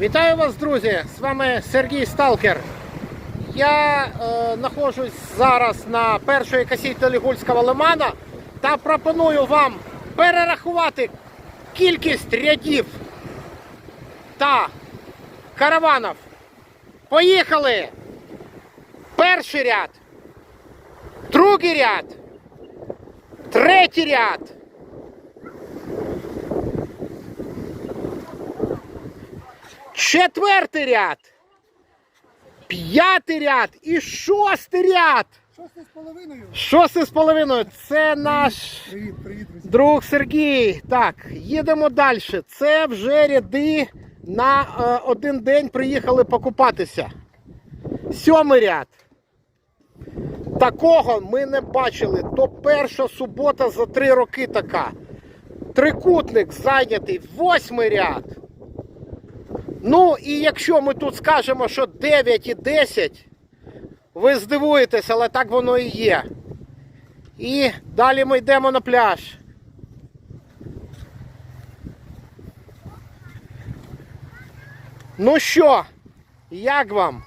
Вітаю вас, друзі! З вами Сергій Сталкер. Я е, знаходжусь зараз на першої касі Гульського лимана та пропоную вам перерахувати кількість рядів та караванів. Поїхали! Перший ряд, другий ряд, третій ряд. Четвертий ряд. П'ятий ряд і шостий ряд. Шосте з половиною. Шостий з половиною. Це наш Привіт, привіт, друзі. друг Сергій. Так, їдемо далі. Це вже ряди на е, один день приїхали покупатися. Сьомий ряд. Такого ми не бачили. То перша субота за три роки така. Трикутник зайнятий. Восьмий ряд. Ну, і якщо ми тут скажемо, що 9 і 10, ви здивуєтесь, але так воно і є. І далі ми йдемо на пляж. Ну що, як вам?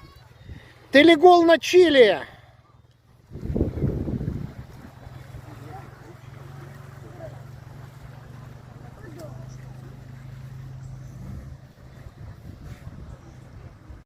Телегол на Чилі.